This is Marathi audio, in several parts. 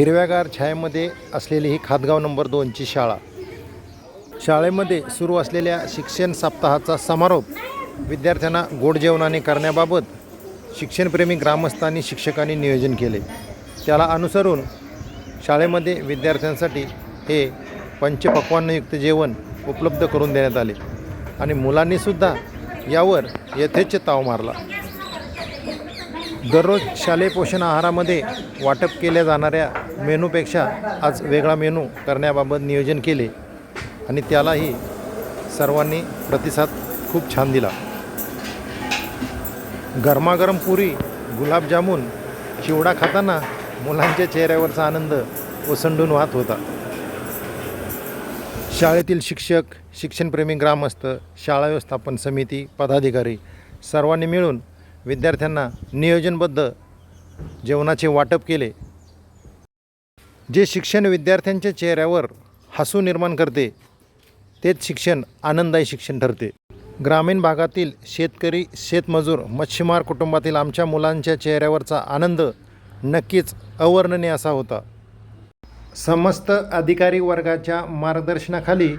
हिरव्यागार छायेमध्ये असलेली ही खातगाव नंबर दोनची शाळा. शाळेमध्ये सुरू असलेल्या शिक्षण सप्ताहाचा समारोप विद्यार्थ्यांना गोड जेवणाने करण्याबाबत शिक्षणप्रेमी ग्रामस्थांनी शिक्षकांनी नियोजन केले. त्याला अनुसरून शाळेमध्ये विद्यार्थ्यांसाठी हे पंचपक्वान्नयुक्त जेवण उपलब्ध करून देण्यात आले आणि मुलांनीसुद्धा यावर यथेच्छ ताव मारला. दररोज शालेय पोषण आहारामध्ये वाटप केल्या जाणाऱ्या मेनूपेक्षा आज वेगळा मेनू करण्याबाबत नियोजन केले आणि त्यालाही सर्वांनी प्रतिसाद खूप छान दिला. गरमागरम पुरी गुलाबजामुन चिवडा खाताना मुलांच्या चेहऱ्यावरचा आनंद ओसंडून वाहत होता. शाळेतील शिक्षक शिक्षणप्रेमी ग्रामस्थ शाळा व्यवस्थापन समिती पदाधिकारी सर्वांनी मिळून विद्यार्थ्यांना नियोजनबद्ध जेवणाचे वाटप केले. जे शिक्षण विद्यार्थ्यांच्या चेहऱ्यावर हसू निर्माण करते तेच शिक्षण आनंददायी शिक्षण ठरते. ग्रामीण भागातील शेतकरी शेतमजूर मच्छीमार कुटुंबातील आमच्या मुलांच्या चेहऱ्यावरचा आनंद नक्कीच अवर्णनीय असा होता. समस्त अधिकारी वर्गाच्या मार्गदर्शनाखाली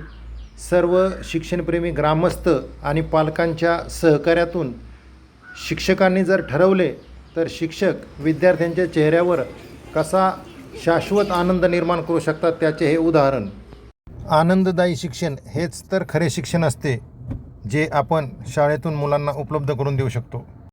सर्व शिक्षणप्रेमी ग्रामस्थ आणि पालकांच्या सहकार्यातून शिक्षकांनी जर ठरवले तर शिक्षक विद्यार्थ्यांच्या चेहऱ्यावर कसा शाश्वत आनंद निर्माण करू शकतात त्याचे हे उदाहरण. आनंददायी शिक्षण हेच तर खरे शिक्षण असते जे आपण शाळेतून मुलांना उपलब्ध करून देऊ शकतो.